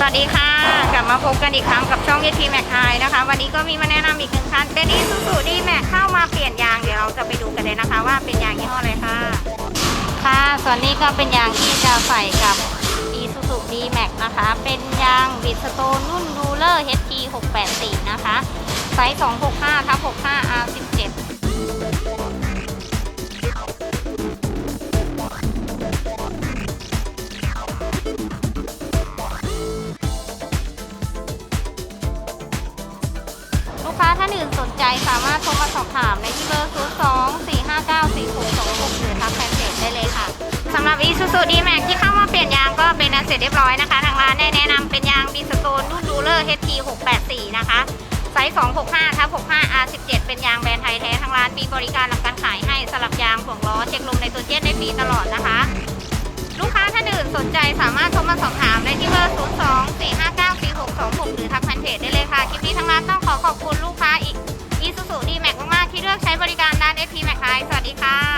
สวัสดีค่ะ กลับมาพบกันอีกครั้งกับช่องเยทีแม็กไฮนะคะ วันนี้ก็มีมาแนะนำอีกหนึ่งคันเป็นอีซูซูดีแม็กเข้ามาเปลี่ยนยางเดี๋ยวเราจะไปดูกันเลยนะคะว่าเป็นยางยี่ห้ออะไรค่ะ ค่ะส่วนนี้ก็เป็นยางที่จะใส่กับอีซูซูดีแม็กนะคะ เป็นยางบิดสโตนรุ่นดูเลอร์ HT 684นะคะไซส์265ทับ65 R17 อื่นสนใจสามารถโทรมาสอบถามในที่เบอร์ 02 459 4626หรือทักแฟนเพจได้เลยค่ะสำหรับ Isuzu D-Max ที่เข้ามาเปลี่ยนยางก็เป็นอันเสร็จเรียบร้อยนะคะ ทางร้านได้แนะนำเป็นยางบีสโตนรุ่นดูเลอร์ HT 684นะคะไซส์265ทับ65 R17 เป็นยางแบรนด์ไทยแท้ทางร้านมีบริการหลังการขายให้สลับยางถ่วงล้อเช็คลมในตัวเจนได้ฟรีตลอดนะคะ ลูกค้าท่านอื่นสนใจสามารถโทรมาสอบถามได้ที่เบอร์ 02 459 4626 หรือทักแฟนเพจได้เลยค่ะ คลิปนี้ทางร้านต้องขอขอบคุณลูกค้า ที่เลือกใช้บริการด้าน FP m a c ไทยสวัสดีค่ะ